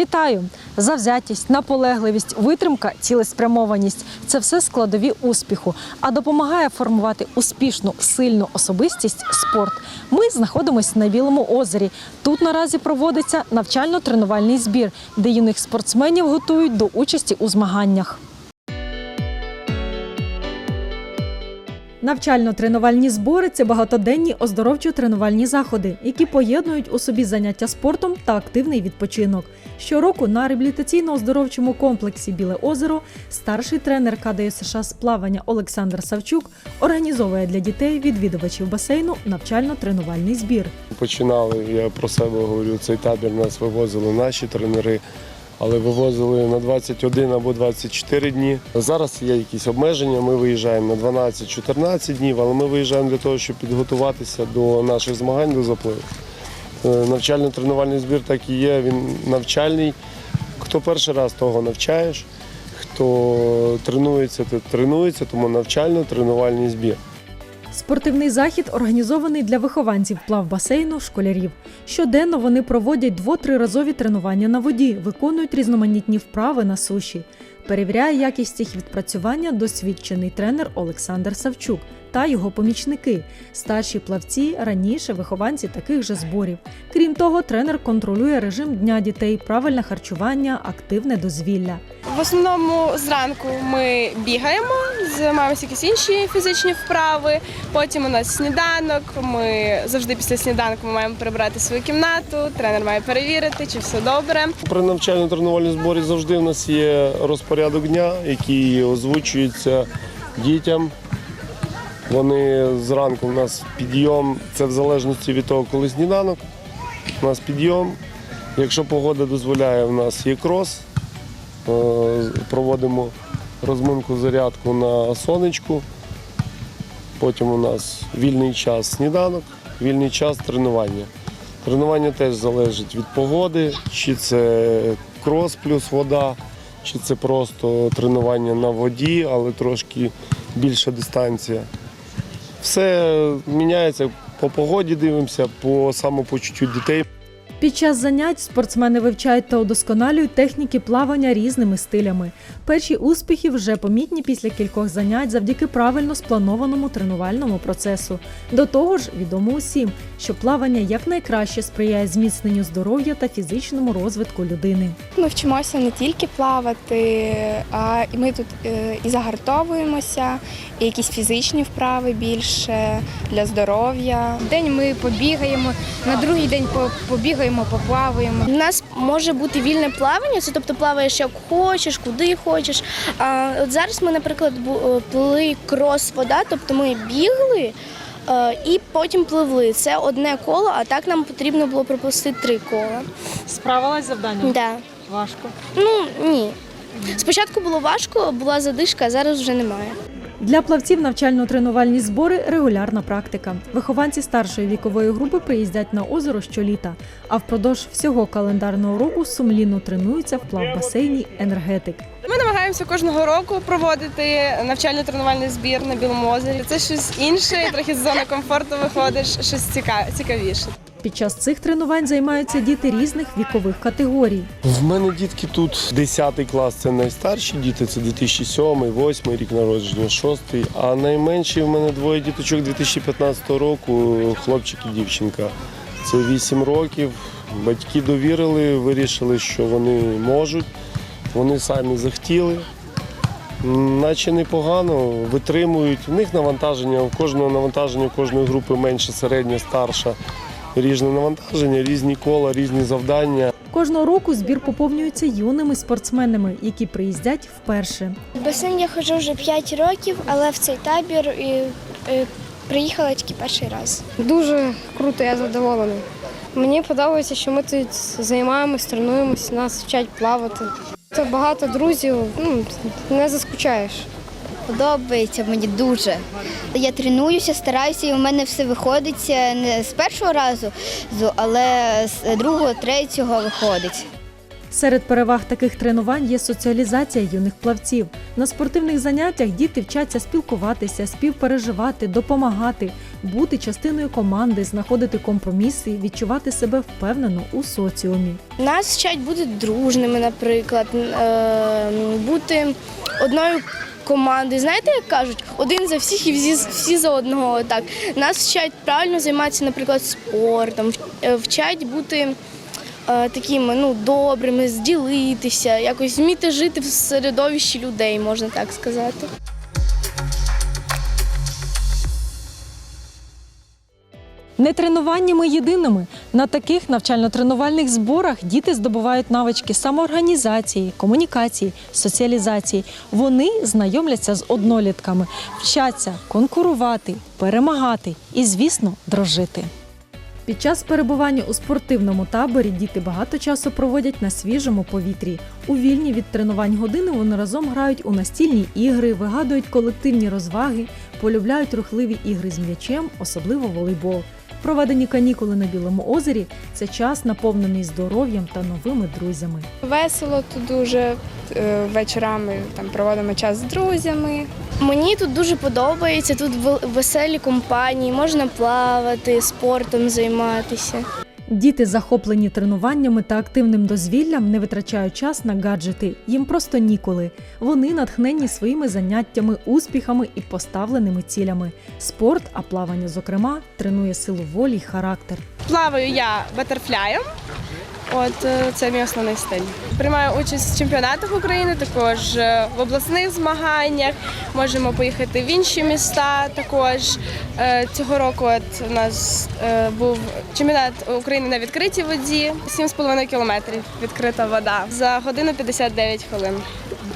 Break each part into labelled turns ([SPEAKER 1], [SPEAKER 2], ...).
[SPEAKER 1] Вітаю! Завзятість, наполегливість, витримка, цілеспрямованість це все складові успіху, а допомагає формувати успішну, сильну особистість спорт. Ми знаходимося на Білому озері. Тут наразі проводиться навчально-тренувальний збір, де юних спортсменів готують до участі у змаганнях. Навчально-тренувальні збори це багатоденні оздоровчо-тренувальні заходи, які поєднують у собі заняття спортом та активний відпочинок. Щороку на реабілітаційно-оздоровчому комплексі Біле озеро старший тренер КДСШ з плавання Олександр Савчук організовує для дітей відвідувачів басейну навчально-тренувальний збір.
[SPEAKER 2] Починали, я про себе говорю, цей табір нас вивозили наші тренери, але вивозили на 21 або 24 дні. Зараз є якісь обмеження, ми виїжджаємо на 12-14 днів, але ми виїжджаємо для того, щоб підготуватися до наших змагань до запливу. Е, Навчально-тренувальний збір так і є, він навчальний. Хто перший раз, того навчаєш, хто тренується, то тренується, тому навчально-тренувальний збір.
[SPEAKER 1] Спортивний захід організований для вихованців плавбасейну, школярів. Щоденно вони проводять дво-триразові тренування на воді, виконують різноманітні вправи на суші. Перевіряє якість їх відпрацювання досвідчений тренер Олександр Савчук та його помічники, старші плавці, раніше вихованці таких же зборів. Крім того, тренер контролює режим дня дітей, правильне харчування, активне дозвілля.
[SPEAKER 3] В основному зранку ми бігаємо, займаємося якісь інші фізичні вправи. Потім у нас сніданок. Ми завжди після сніданку ми маємо прибрати свою кімнату. Тренер має перевірити, чи все добре.
[SPEAKER 2] При навчально-тренувальному зборі завжди в нас є розпорядок дня, який озвучується дітям. Вони зранку у нас підйом, це в залежності від того, коли сніданок. У нас підйом. Якщо погода дозволяє, у нас є крос. Е, Проводимо розминку зарядку на сонечку. Потім у нас вільний час сніданок, вільний час тренування. Тренування теж залежить від погоди, чи це крос плюс вода, чи це просто тренування на воді, але трошки більша дистанція. Все міняється по погоді, дивимося, по самопочуттю дітей.
[SPEAKER 1] Під час занять спортсмени вивчають та удосконалюють техніки плавання різними стилями. Перші успіхи вже помітні після кількох занять завдяки правильно спланованому тренувальному процесу. До того ж, відомо усім, що плавання якнайкраще сприяє зміцненню здоров'я та фізичному розвитку людини.
[SPEAKER 4] Ми вчимося не тільки плавати, а і ми тут е, і загартовуємося, і якісь фізичні вправи більше для здоров'я.
[SPEAKER 5] День ми побігаємо, на другий день по- побігаємо, поплаваємо.
[SPEAKER 6] У нас може бути вільне плавання, це тобто плаваєш як хочеш, куди хочеш. А от зараз ми, наприклад, е, плили крос вода, тобто ми бігли е, і потім пливли. Це одне коло, а так нам потрібно було пропустити три кола.
[SPEAKER 1] Справилась завдання?
[SPEAKER 6] Да.
[SPEAKER 1] Важко.
[SPEAKER 6] Ну ні. Спочатку було важко, була задишка, а зараз вже немає.
[SPEAKER 1] Для плавців навчально-тренувальні збори регулярна практика. Вихованці старшої вікової групи приїздять на озеро щоліта, а впродовж всього календарного року сумлінно тренуються в плавбасейні енергетик.
[SPEAKER 3] Ми намагаємося кожного року проводити навчально-тренувальний збір на Білому озері. Це щось інше, трохи з зони комфорту виходиш, щось ціка- цікавіше.
[SPEAKER 1] Під час цих тренувань займаються діти різних вікових категорій.
[SPEAKER 2] В мене дітки тут 10 клас це найстарші діти, це 2007, 2008 рік народження, 6. А найменші в мене двоє діточок 2015 року, хлопчик і дівчинка. Це 8 років. Батьки довірили, вирішили, що вони можуть. Вони самі захотіли. Наче непогано, витримують. У них навантаження, у кожного навантаження, у кожної групи менше, середня, старша. Різне навантаження, різні кола, різні завдання.
[SPEAKER 1] Кожного року збір поповнюється юними спортсменами, які приїздять вперше.
[SPEAKER 7] В басейн я ходжу вже 5 років, але в цей табір і, е, приїхала тільки перший раз.
[SPEAKER 5] Дуже круто, я задоволений. Мені подобається, що ми тут займаємось, тренуємось, нас вчать плавати. Тут багато друзів, ну, не заскучаєш.
[SPEAKER 8] Подобається мені дуже. Я тренуюся, стараюся, і у мене все виходить е, не з першого разу, але з другого, третього виходить.
[SPEAKER 1] Серед переваг таких тренувань є соціалізація юних плавців. На спортивних заняттях діти вчаться спілкуватися, співпереживати, допомагати, бути частиною команди, знаходити компроміси, відчувати себе впевнено у соціумі.
[SPEAKER 6] Нас вчать бути дружними, наприклад, е, бути одною командою. Знаєте, як кажуть, один за всіх і всі, всі за одного. Так нас вчать правильно займатися, наприклад, спортом, е, вчать бути. е, Такими ну добрими, зділитися, якось вміти жити в середовищі людей, можна так сказати.
[SPEAKER 1] Не тренуваннями єдиними. На таких навчально-тренувальних зборах діти здобувають навички самоорганізації, комунікації, соціалізації. Вони знайомляться з однолітками, вчаться конкурувати, перемагати і, звісно, дружити. Під час перебування у спортивному таборі діти багато часу проводять на свіжому повітрі. У вільні від тренувань години вони разом грають у настільні ігри, вигадують колективні розваги, полюбляють рухливі ігри з м'ячем, особливо волейбол. Проведені канікули на Білому озері це час наповнений здоров'ям та новими друзями.
[SPEAKER 4] Весело тут дуже е, вечорами там проводимо час з друзями.
[SPEAKER 6] Мені тут дуже подобається, тут веселі компанії, можна плавати, спортом займатися.
[SPEAKER 1] Діти, захоплені тренуваннями та активним дозвіллям, не витрачають час на гаджети. Їм просто ніколи. Вони натхнені своїми заняттями, успіхами і поставленими цілями. Спорт, а плавання, зокрема, тренує силу волі й характер.
[SPEAKER 3] Плаваю я батерфляєм. От е, це мій основний стиль. Приймаю участь в чемпіонатах України, також е, в обласних змаганнях. Можемо поїхати в інші міста. Також Е, цього року от у нас був чемпіонат України на відкритій воді. 7,5 кілометрів відкрита вода за годину 59 хвилин.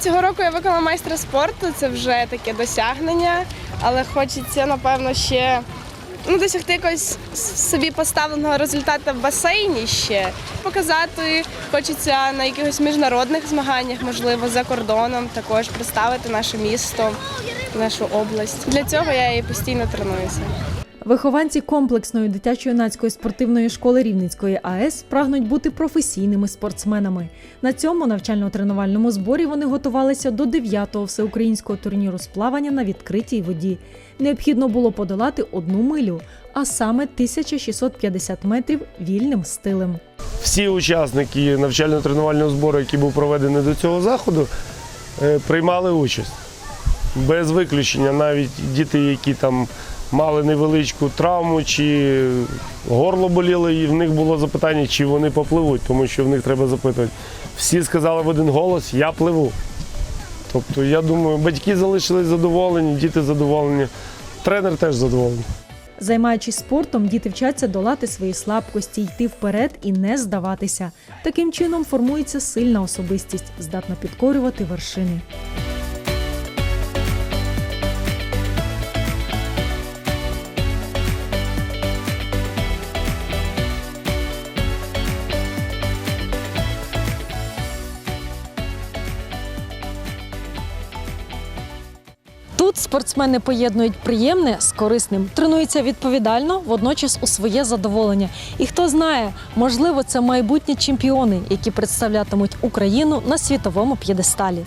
[SPEAKER 3] Цього року я виконала майстра спорту. Це вже таке досягнення, але хочеться напевно ще ну, досягти якогось собі поставленого результату в басейні ще. Показати хочеться на якихось міжнародних змаганнях, можливо, за кордоном, також представити наше місто, нашу область. Для цього я і постійно тренуюся.
[SPEAKER 1] Вихованці комплексної дитячо-юнацької спортивної школи Рівненської АЕС прагнуть бути професійними спортсменами. На цьому навчально-тренувальному зборі вони готувалися до 9-го всеукраїнського турніру з плавання на відкритій воді. Необхідно було подолати одну милю, а саме 1650 метрів вільним стилем.
[SPEAKER 2] Всі учасники навчально-тренувального збору, який був проведений до цього заходу, е, приймали участь. Без виключення, навіть діти, які там мали невеличку травму, чи горло боліло, і в них було запитання, чи вони попливуть, тому що в них треба запитувати. Всі сказали в один голос Я пливу. Тобто, я думаю, батьки залишились задоволені, діти задоволені, тренер теж задоволений.
[SPEAKER 1] Займаючись спортом, діти вчаться долати свої слабкості, йти вперед і не здаватися. Таким чином формується сильна особистість, здатна підкорювати вершини. Тут спортсмени поєднують приємне з корисним, тренуються відповідально, водночас у своє задоволення. І хто знає, можливо, це майбутні чемпіони, які представлятимуть Україну на світовому п'єдесталі.